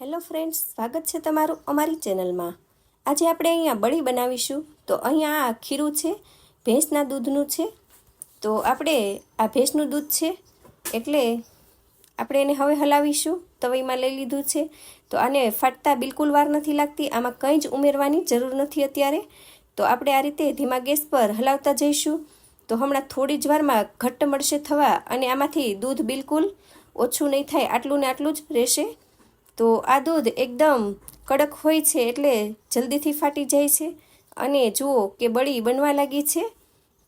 Hello friends, સ્વાગત છે તમારું અમારી ચેનલમાં. આજે આપણે અહીંયા બળી બનાવીશું. તો અહીંયા આ ખીરું છે, ભેંસના દૂધનું છે. તો આપણે આ ભેંસનું દૂધ છે, એટલે આપણે એને હવે હલાવીશું, તવીમાં લઈ લીધું છે. તો આને ફાટતા બિલકુલ વાર નથી લાગતી, આમાં કંઈ જ ઉમેરવાની જરૂર નથી અત્યારે. તો આપણે આ રીતે ધીમા ગેસ પર હલાવતા જઈશું. તો હમણાં થોડી જ વારમાં ઘટ્ટ મળશે થવા, અને આમાંથી દૂધ બિલકુલ ઓછું નહીં થાય, આટલું ને આટલું જ રહેશે. તો આ દૂધ એકદમ કડક હોય છે એટલે જલ્દીથી ફાટી જાય છે. અને જુઓ કે બળી બનવા લાગી છે.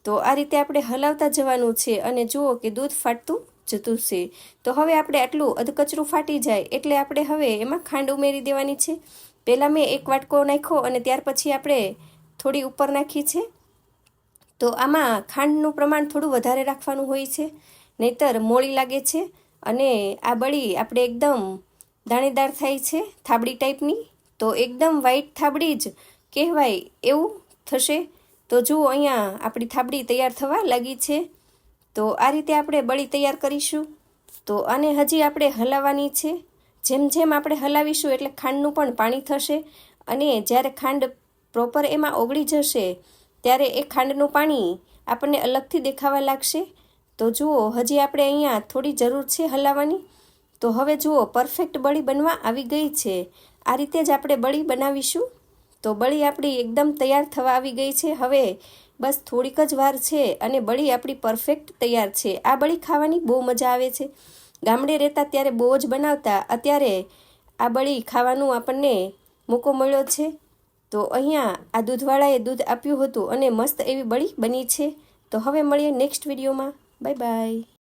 તો આ રીતે આપણે હલાવતા જવાનું છે અને જુઓ કે દૂધ ફાટતું જતું છે. તો હવે આપણે આટલું અધકચરું ફાટી જાય એટલે આપણે હવે એમાં ખાંડ ઉમેરી દેવાની છે. પહેલાં મેં એક વાટકો નાખ્યો અને ત્યાર પછી આપણે થોડી ઉપર નાખી છે. તો આમાં ખાંડનું પ્રમાણ થોડું વધારે રાખવાનું હોય છે. નહીતર મોળી લાગે છે. અને આ બળી આપણે એકદમ દાણેદાર થાય છે, થાબડી ટાઈપની. તો એકદમ વ્હાઈટ થાબડી જ કહેવાય એવું થશે. તો જુઓ અહીંયા આપણી થાબડી તૈયાર થવા લાગી છે. તો આ રીતે આપણે બળી તૈયાર કરીશું. તો આને હજી આપણે હલાવવાની છે. જેમ જેમ આપણે હલાવીશું એટલે ખાંડનું પણ પાણી થશે. અને જ્યારે ખાંડ પ્રોપર એમાં ઓગળી જશે, ત્યારે એ ખાંડનું પાણી આપણને અલગથી દેખાવા લાગશે. તો જુઓ, હજી આપણે અહીંયા થોડી જરૂર છે હલાવવાની. તો હવે જુઓ પરફેક્ટ બળી બનવા આવી ગઈ છે. આ રીતે જ આપણે બળી બનાવીશું. તો બળી આપણી એકદમ તૈયાર થવા આવી ગઈ છે. હવે બસ થોડીક જ વાર છે અને બળી આપણી પરફેક્ટ તૈયાર છે. આ બળી ખાવાની બહુ મજા આવે છે. ગામડે રહેતા ત્યારે બહુ જ બનાવતા. અત્યારે આ બળી ખાવાનું આપણને મોકો મળ્યો છે. તો અહીંયા આ દૂધવાળાએ દૂધ આપ્યું હતું અને મસ્ત એવી બળી બની છે. તો હવે મળીએ નેક્સ્ટ વિડીયોમાં બાય બાય